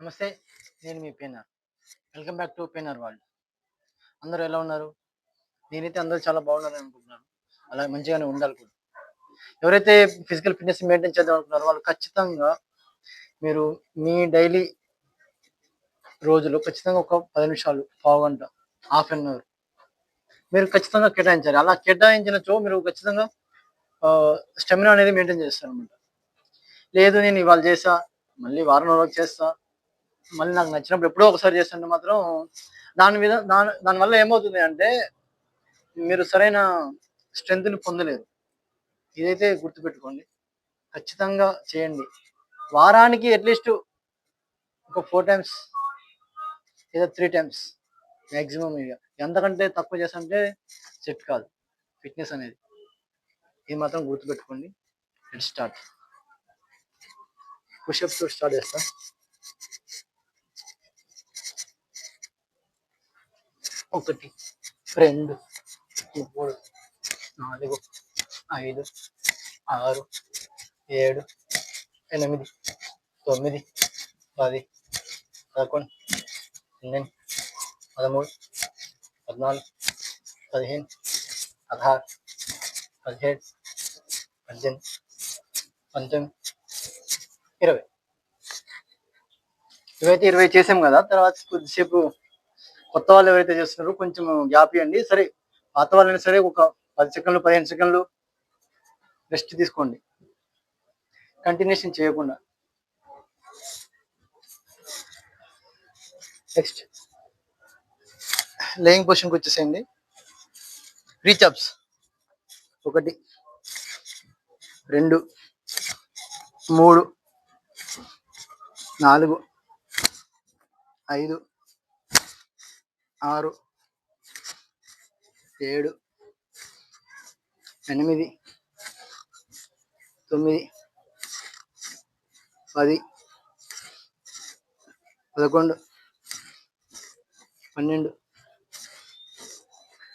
నమస్తే నేను మీ పేనర్ వెల్కమ్ బ్యాక్ టు పేనర్ వరల్డ్. అందరూ ఎలా ఉన్నారు? నేనైతే అందరూ చాలా బాగున్నారని అనుకుంటున్నాను. అలా మంచిగానే ఉండాలి కూడా. ఎవరైతే ఫిజికల్ ఫిట్నెస్ మెయింటైన్ చేద్దాం అనుకున్నారో వాళ్ళు ఖచ్చితంగా మీరు మీ డైలీ రోజులో ఖచ్చితంగా ఒక పది నిమిషాలు పావు గంట హాఫ్ అన్ అవర్ మీరు ఖచ్చితంగా కేటాయించాలి. అలా కేటాయించినచో మీరు ఖచ్చితంగా స్టెమినా అనేది మెయింటైన్ చేస్తారు అనమాట లేదు నేను ఇవాళ చేసా మళ్ళీ వారం రోజులకు చేస్తా మళ్ళీ నాకు నచ్చినప్పుడు ఎప్పుడో ఒకసారి చేస్తుంటే మాత్రం దాని మీద దాని దానివల్ల ఏమవుతుంది అంటే మీరు సరైన స్ట్రెంగ్త్ని పొందలేరు. ఇదైతే గుర్తుపెట్టుకోండి. ఖచ్చితంగా చేయండి. వారానికి అట్లీస్ట్ ఒక ఫోర్ టైమ్స్ లేదా త్రీ టైమ్స్ మ్యాక్సిమం ఇక. ఎంతకంటే తక్కువ చేస్తుంటే సెట్ కాదు. ఫిట్నెస్ అనేది. ఇది మాత్రం గుర్తుపెట్టుకోండి. It start. పుషప్స్ స్టార్ట్ చేస్తా. ఒకటి రెండు మూడు నాలుగు ఐదు ఆరు ఏడు ఎనిమిది తొమ్మిది పది పదకొండు పన్నెండు పదమూడు పద్నాలుగు పదిహేను పదహారు పదిహేడు పద్దెనిమిది పంతొమ్మిది ఇరవై. ఇవైతే ఇరవై చేసాం కదా తర్వాత కొద్దిసేపు కొత్త వాళ్ళు ఎవరైతే చేస్తున్నారో కొంచెం గ్యాప్ ఇవ్వండి సరే పాత వాళ్ళైనా సరే ఒక పది సెకండ్లు పదిహేను సెకండ్లు రెస్ట్ తీసుకోండి. కంటిన్యూషన్ చేయకుండా. నెక్స్ట్ లేయింగ్ పొజిషన్కి వచ్చేసేయండి. రీచ్ అప్స్ ఒకటి రెండు మూడు నాలుగు ఐదు ఆరు ఏడు ఎనిమిది తొమ్మిది పది పదకొండు పన్నెండు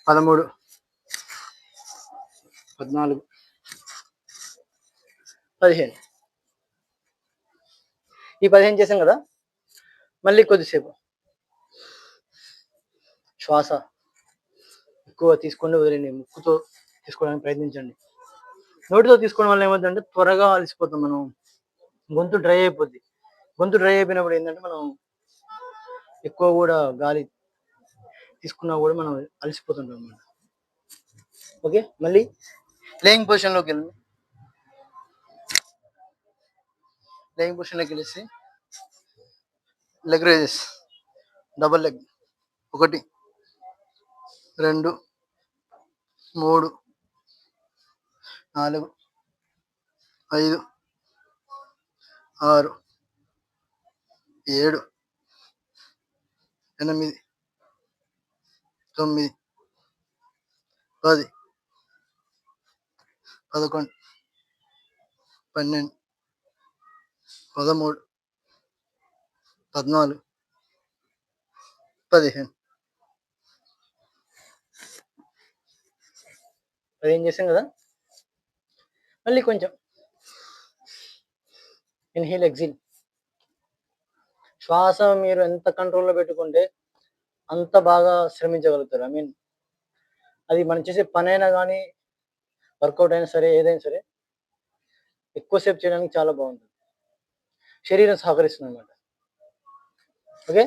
పదమూడు పద్నాలుగు పదిహేను. ఈ పదిహేను చేసాం కదా? మళ్ళీ కొద్దిసేపు. శ్వాస ఎక్కువ తీసుకోండి వదిలేండి ముక్కుతో తీసుకోవడానికి ప్రయత్నించండి. నోటితో తీసుకోవడం వల్ల ఏమవుతుందంటే త్వరగా అలసిపోతాం మనం. గొంతు డ్రై అయిపోద్ది. గొంతు డ్రై అయిపోయినప్పుడు ఏంటంటే మనం ఎక్కువ కూడా గాలి తీసుకున్నా కూడా మనం అలసిపోతుంటాం అనమాట ఓకే? మళ్ళీ ప్లేయింగ్ పొజిషన్లోకి వెళ్ళి లేయింగ్ పొజిషన్లోకి వెళ్ళేసి లెగ్ రేజెస్ డబల్ లెగ్ ఒకటి. రెండు మూడు నాలుగు ఐదు ఆరు ఏడు ఎనిమిది తొమ్మిది పది పదకొండు పన్నెండు పదమూడు పద్నాలుగు పదిహేను. అదేం చేసాం కదా? మళ్ళీ కొంచెం. ఇన్హీల్ ఎగ్జిల్ శ్వాస మీరు ఎంత కంట్రోల్లో పెట్టుకుంటే అంత బాగా శ్రమించగలుగుతారు. ఐ మీన్ అది మనం చేసే పనైనా కానీ వర్కౌట్ అయినా సరే ఏదైనా సరే ఎక్కువసేపు చేయడానికి చాలా బాగుంటుంది. శరీరం సహకరిస్తుంది అనమాట ఓకే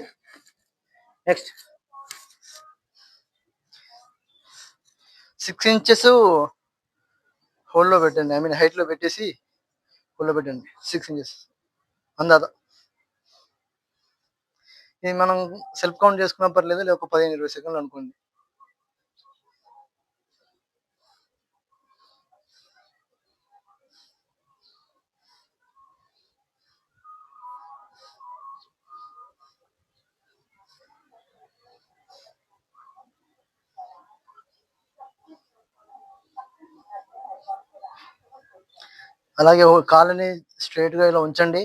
నెక్స్ట్ సిక్స్ ఇంచెస్ హోల్లో పెట్టండి. ఐ మీన్ హైట్లో పెట్టేసి హోల్లో పెట్టండి. సిక్స్ ఇంచెస్ అందాద. ఇది మనం సెల్ఫ్ కౌంట్ చేసుకున్నా పర్లేదు లేదా పదిహేను ఇరవై సెకండ్లు అనుకోండి. అలాగే కాళ్ళని straight గా ఇలా ఉంచండి.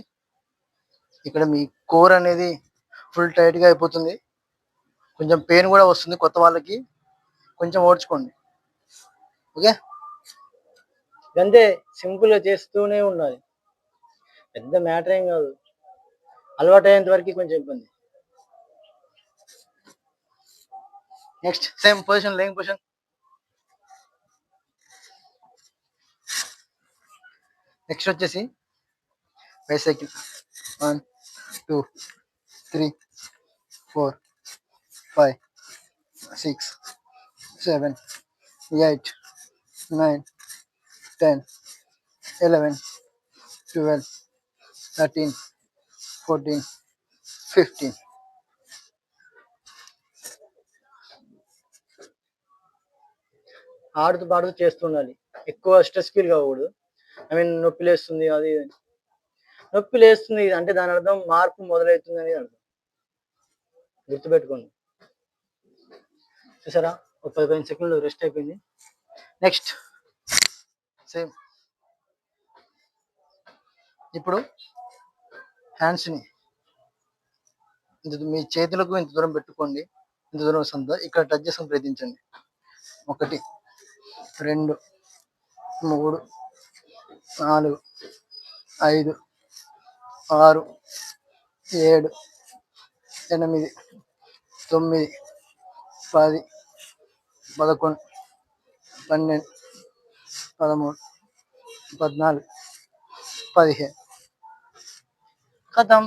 ఇక్కడ మీ కోర్ అనేది ఫుల్ టైట్గా అయిపోతుంది. కొంచెం పెయిన్ కూడా వస్తుంది కొత్త వాళ్ళకి. కొంచెం ఓడ్చుకోండి. ఓకే? అంతే సింపుల్గా చేస్తూనే ఉండాలి. పెద్ద మ్యాటర్ ఏం కాదు. అలవాటు అయ్యేంత వరకు కొంచెం ఇబ్బంది. Next same position laying position next వచ్చేసి bicycle one two three four five six seven eight nine ten eleven twelve thirteen fourteen fifteen ఆడుతూ పాడుతూ చేస్తుండాలి. ఎక్కువ స్ట్రెస్ ఫీల్ కాకూడదు. ఐ మీన్ నొప్పి లేస్తుంది అది ఇది నొప్పి లేస్తుంది అంటే దాని అర్థం మార్పు మొదలవుతుంది అనేది అర్థం. గుర్తుపెట్టుకోండి. చూసారా? ఒక పదిహేను సెకండ్లు రెస్ట్ అయిపోయింది. నెక్స్ట్ సేమ్ ఇప్పుడు హ్యాండ్స్ని ఇంత మీ చేతులకు ఇంత దూరం పెట్టుకోండి. ఇంత దూరం సంత ఇక్కడ టచ్ చేసుకుని ప్రయత్నించండి. ఒకటి రెండు మూడు నాలుగు ఐదు ఆరు ఏడు ఎనిమిది తొమ్మిది పది పదకొండు పన్నెండు పదమూడు పద్నాలుగు పదిహేను. కథం.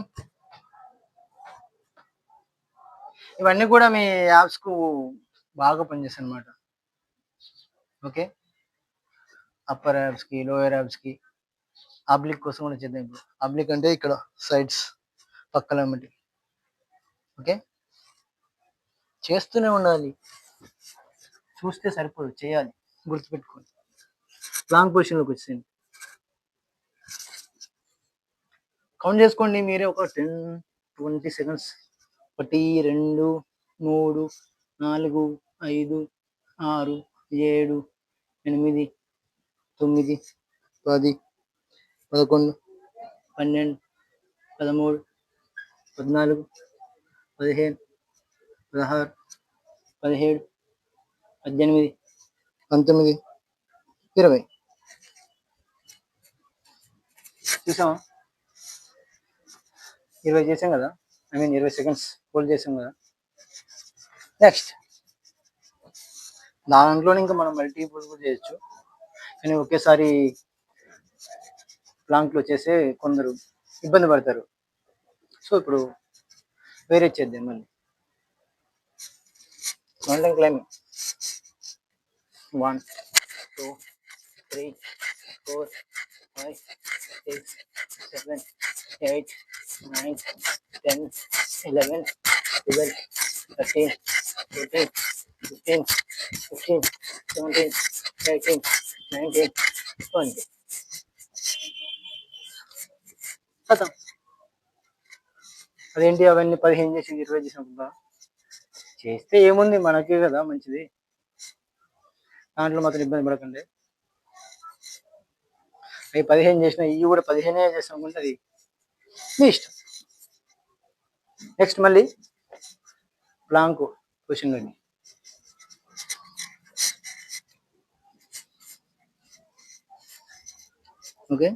ఇవన్నీ కూడా మీ యాప్స్కు బాగా పనిచేస్తాయి అనమాట ఓకే? అప్పర్ యాబ్స్కి లోయర్ యాబ్స్కి అబ్లిక్ కోసం కూడా చేద్దాం ఇప్పుడు. అబ్లిక్ అంటే ఇక్కడ సైడ్స్ పక్కల మట్టి ఓకే చేస్తూనే ఉండాలి. చూస్తే సరిపోదు చేయాలి. గుర్తుపెట్టుకోండి. లాంగ్ పొజిషన్లోకి వచ్చింది కౌంట్ చేసుకోండి మీరే ఒక టెన్ ట్వంటీ సెకండ్స్ ఒకటి రెండు మూడు నాలుగు ఐదు ఆరు ఏడు ఎనిమిది తొమ్మిది పది పదకొండు పన్నెండు పదమూడు పద్నాలుగు పదిహేను పదహారు పదిహేడు పద్దెనిమిది పంతొమ్మిది ఇరవై. చూసామా ఇరవై చేసాం కదా? ఐ మీన్ ఇరవై సెకండ్స్ హోల్డ్ చేసాం కదా? నెక్స్ట్. దాంట్లో ఇంకా మనం మల్టీపుల్ కూడా చేయొచ్చు. కానీ ఒకేసారి ప్లాంక్లో చేసే కొందరు ఇబ్బంది పడతారు. సో ఇప్పుడు వేరే చేద్దాం మళ్ళీ. Mountain climbing one two three four five six seven eight nine ten eleven twelve thirteen fourteen fifteen sixteen seventeen eighteen nineteen twenty కథం అదేంటి అవన్నీ పదిహేను చేసి ఇరవై చేసినప్పుడు? చేస్తే ఏముంది? మనకే కదా మంచిది. దాంట్లో మాత్రం ఇబ్బంది పడకండి. అవి పదిహేను చేసిన ఇవి కూడా పదిహేనే చేసాం అనుకుంటే అది మీ ఇష్టం. నెక్స్ట్ మళ్ళీ ప్లాంక్ పొజిషన్లోని ఓకే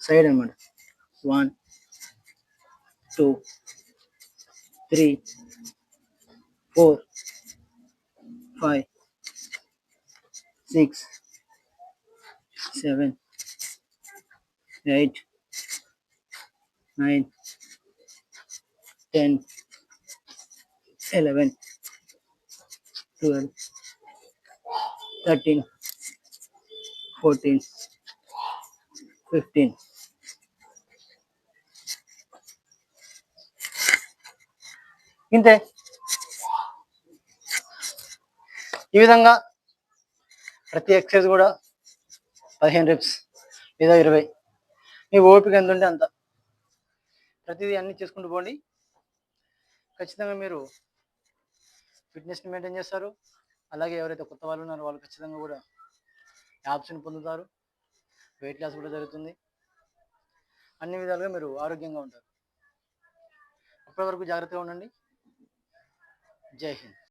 సైడ్ అన్నమాట one two three four five six seven eight nine ten eleven twelve thirteen fourteen fifteen ఇంతే. ఈ విధంగా ప్రతి ఎక్సర్సైజ్ కూడా పదిహేను రిప్స్ లేదా ఇరవై. మీ ఓపిక ఎంత ఉంటే అంత. ప్రతిదీ అన్ని చేసుకుంటూ పోండి. ఖచ్చితంగా మీరు ఫిట్నెస్ని మెయింటైన్ చేస్తారు. అలాగే ఎవరైతే కొత్త వాళ్ళు ఉన్నారో వాళ్ళు ఖచ్చితంగా కూడా యాప్స్ని పొందుతారు. వెయిట్ లాస్ కూడా జరుగుతుంది. అన్ని విధాలుగా మీరు ఆరోగ్యంగా ఉంటారు. అప్పటి వరకు జాగ్రత్తగా ఉండండి. జై హింద్.